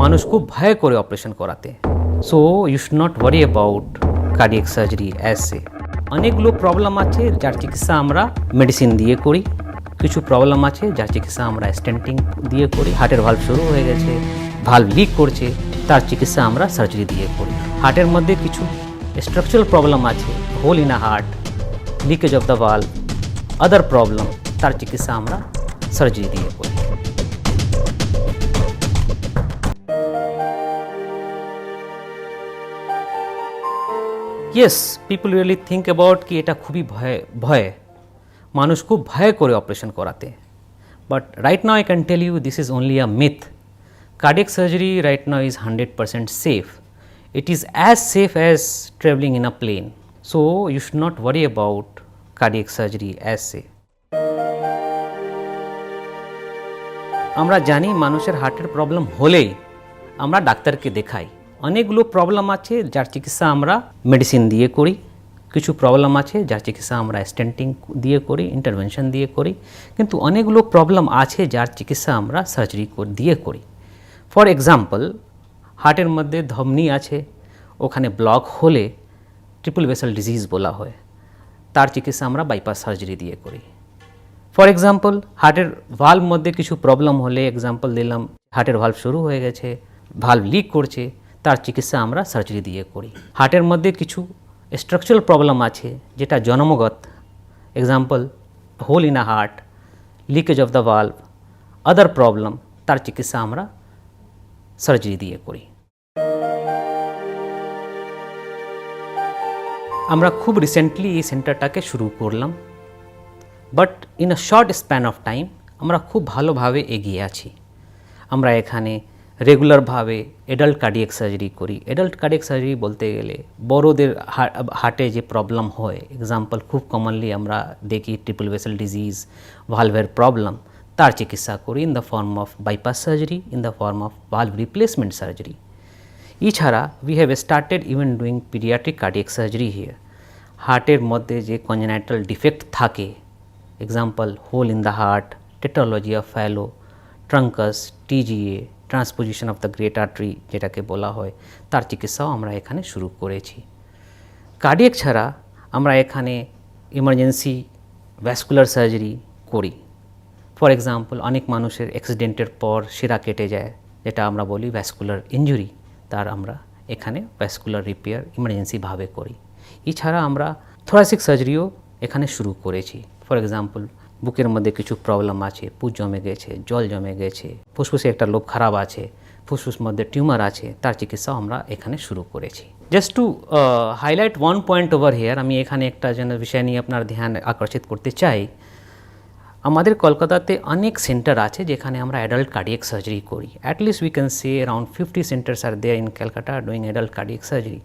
মানুষ খুব ভয় করে অপারেশন করাতে। So you should not worry about cardiac surgery as a অনেকগুলো প্রবলেম আছে যার চিকিৎসা আমরা মেডিসিন দিয়ে করি। কিছু প্রবলেম আছে যার চিকিৎসা আমরা স্টেন্টিং দিয়ে করি। হার্টের ভাল্ব শুরু হয়ে গেছে ভাল্ব লিক করছে, তার চিকিৎসা আমরা সার্জারি দিয়ে করি। হার্টের মধ্যে কিছু স্ট্রাকচারাল প্রবলেম আছে hole in a heart leakage of the valve other problem তার চিকিৎসা আমরা সার্জারি দিয়ে করি। Yes people really think about কি এটা খুবই ভয় ভয়। মানুষ খুব ভয় করে অপারেশন করাতে। But right now I can tell you this is only a myth cardiac surgery right now is hundred percent safe it is as safe as travelling in a plane so you should not worry about cardiac surgery as সে আমরা জানি মানুষের হার্টের problem হলেই আমরা ডাক্তারকে দেখাই। অনেকগুলো problem আছে যার চিকিৎসা আমরা মেডিসিন দিয়ে করি। কিছু প্রবলেম আছে যার চিকিৎসা আমরা স্টেন্টিং দিয়ে করি ইন্টারভেনশন দিয়ে করি। কিন্তু অনেকগুলো প্রবলেম আছে যার চিকিৎসা আমরা সার্জারি দিয়ে করি। ফর এক্সাম্পল হার্টের মধ্যে ধমনি আছে, ওখানে ব্লক হলে ট্রিপল ভেসাল ডিজিজ বলা হয়। তার চিকিৎসা আমরা বাইপাস সার্জারি দিয়ে করি। ফর এক্সাম্পল হার্টের ভাল্ভ মধ্যে কিছু প্রবলেম হলে এক্সাম্পল দিলাম হার্টের ভাল্ব শুরু হয়ে গেছে ভাল্ভ লিক করছে তার চিকিৎসা আমরা সার্জারি দিয়ে করি। হার্টের মধ্যে কিছু স্ট্রাকচারাল প্রবলেম আছে, যেটা জন্মগত। Example hole in a heart leakage of the valve other problem তার চিকিৎসা আমরা সার্জারি দিয়ে করি। আমরা খুব রিসেন্টলি এই সেন্টারটাকে শুরু করলাম। But in a short span of time আমরা খুব ভালোভাবে এগিয়ে আছি। আমরা এখানে রেগুলারভাবে এডাল্ট কার্ডিয়াক সার্জারি করি। এডাল্ট কার্ডিয়াক সার্জারি বলতে গেলে বড়োদের হার্টে যে প্রবলেম হয় এক্সাম্পল খুব কমনলি আমরা দেখি ট্রিপল ভেসেল ডিজিজ ভালভের প্রবলেম তার চিকিৎসা করি in the form of bypass surgery in the form of valve replacement surgery এছাড়া we have started even doing paediatric cardiac surgery here হার্টের মধ্যে যে কনজেনাইটাল ডিফেক্ট থাকে example hole in the heart tetralogy of Fallot truncus TGA transposition of the great artery যেটাকে বলা হয়, তার চিকিৎসাও আমরা এখানে শুরু করেছি। কার্ডিয়াক ছাড়া আমরা এখানে ইমার্জেন্সি ভ্যাসকুলার সার্জারি করি। ফর এক্সাম্পল অনেক মানুষের অ্যাক্সিডেন্টের পর শিরা কেটে যায়, যেটা আমরা বলি ভ্যাসকুলার ইঞ্জুরি তার আমরা এখানে ভ্যাসকুলার রিপেয়ার ইমার্জেন্সিভাবে করি। এছাড়া আমরা থোরাসিক সার্জারিও এখানে শুরু করেছি। ফর এক্সাম্পল বুকের মধ্যে কিছু প্রবলেম আছে পুজ জমে গেছে জল জমে গেছে ফুসফুসে একটা লোভ খারাপ আছে ফুসফুস মধ্যে টিউমার আছে তার চিকিৎসাও আমরা এখানে শুরু করেছি। Just to highlight one point over here আমি এখানে একটা যেন বিষয় নিয়ে আপনার ধ্যান আকর্ষিত করতে চাই। আমাদের কলকাতাতে অনেক সেন্টার আছে যেখানে আমরা অ্যাডাল্ট কার্ডিয়াক সার্জারি করি। At least we can say around fifty centres are there in Calcutta doing adult cardiac surgery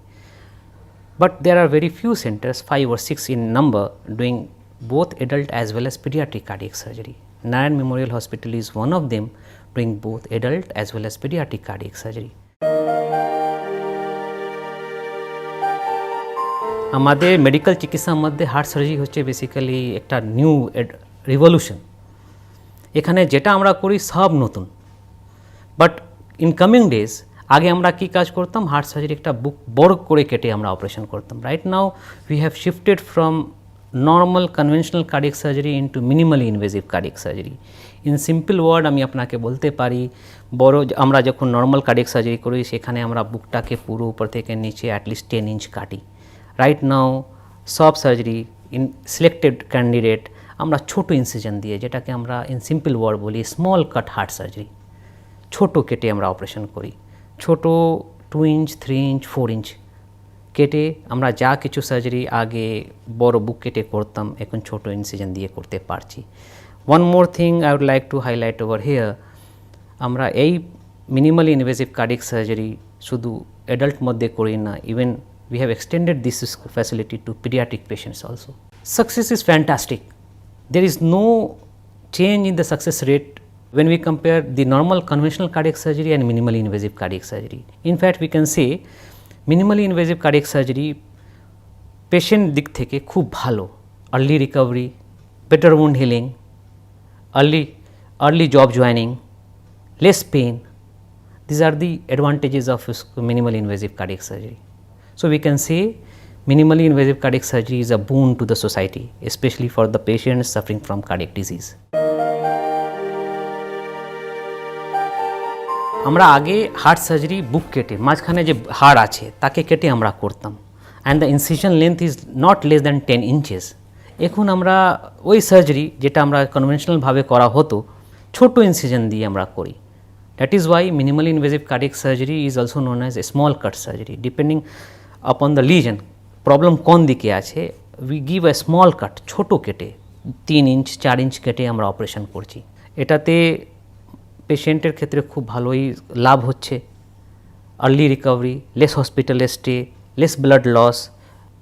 but there are very few centers, five or six in number, doing both adult as well as pediatric cardiac surgery. Narayan Memorial Hospital is one of them, doing both adult as well as pediatric cardiac surgery. আমাদের medical চিকিৎসার মধ্যে heart surgery হচ্ছে basically একটা new revolution এখানে যেটা আমরা করি সব নতুন বাট ইন কামিং ডেজ আগে আমরা কি কাজ করতাম হার্ট সার্জারি একটা বুক বড় করে কেটে আমরা অপারেশন করতাম right now we have shifted from normal conventional cardiac surgery into minimally invasive cardiac surgery in simple word আমি আপনাকে বলতে পারি, বড় আমরা যখন নর্মাল কার্ডিয়াক সার্জারি করি, সেখানে আমরা বুকটাকে পুরো উপর থেকে নিচে অ্যাটলিস্ট টেন ইঞ্চ কাটি। রাইট নাও সব সার্জারি ইন সিলেক্টেড ক্যান্ডিডেট আমরা ছোটো ইনসিজন দিয়ে, যেটাকে আমরা ইন সিম্পল ওয়ার্ড বলি স্মল কাট হার্ট সার্জারি ছোট কেটে আমরা অপারেশন করি। ছোট two inch three inch four inch কেটে আমরা যা কিছু সার্জারি আগে বড় বুক কেটে করতাম, এখন ছোট ইনসিজন দিয়ে করতে পারছি। One more thing I would like to highlight over here আমরা এই মিনিমালি ইনভেসিভ কার্ডিক সার্জারি শুধু অ্যাডাল্ট মধ্যে করি না even we have extended this facility to paediatric patients also success is fantastic there is no change in the success rate when we compare the normal conventional cardiac surgery and minimally invasive cardiac surgery in fact we can say minimally invasive cardiac surgery patient দিক থেকে খুব ভালো early recovery better wound healing, early early job joining, less pain, These are the advantages of s- minimally invasive cardiac surgery. So we can say minimally invasive cardiac surgery is a boon to the society, especially for the patients suffering from cardiac disease. আমরা আগে heart surgery বুক কেটে, মাঝখানে যে হাড় আছে, তাকে কেটে আমরা করতাম। And the incision length is not less than ten inches এখন আমরা ওই সার্জারি যেটা আমরা কনভেনশনালভাবে করা হতো, ছোট ইনসিশন দিয়ে আমরা করি। That is why minimally invasive cardiac surgery is also known as small cut surgery depending upon the lesion problem কোন দিকে আছে we give a small cut ছোট কেটে, তিন ইঞ্চ চার ইঞ্চ কেটে আমরা অপারেশন করছি। এটাতে পেশেন্টের ক্ষেত্রে খুব ভালোই লাভ হচ্ছে। Early recovery less hospital stay less blood loss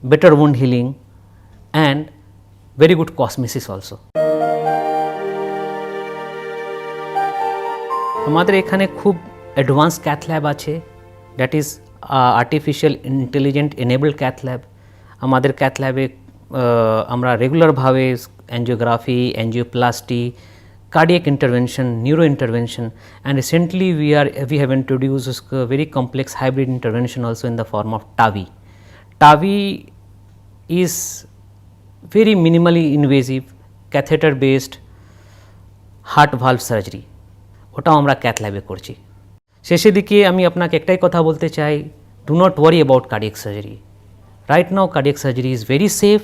better wound healing and very good cosmesis also আমাদের এখানে খুব অ্যাডভান্স ক্যাথ ল্যাব আছে। That is artificial intelligent enable cath lab আমাদের ক্যাথ ল্যাবে আমরা রেগুলারভাবে angiography angioplasty cardiac intervention, neuro intervention, and recently we are we have introduced a very complex hybrid intervention also in the form of TAVI. TAVI is very minimally invasive catheter based heart valve surgery ওটাও আমরা cath ল্যাবে করছি শেষের দিকে আমি আপনাকে একটাই কথা বলতে চাই do not worry about cardiac surgery right now cardiac surgery is very safe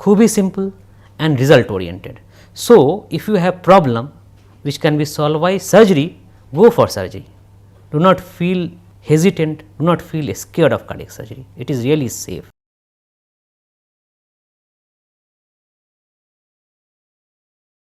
খুবই simple and result oriented So, if you have problem which can be solved by surgery, go for surgery. Do not feel hesitant, do not feel scared of cardiac surgery, it is really safe.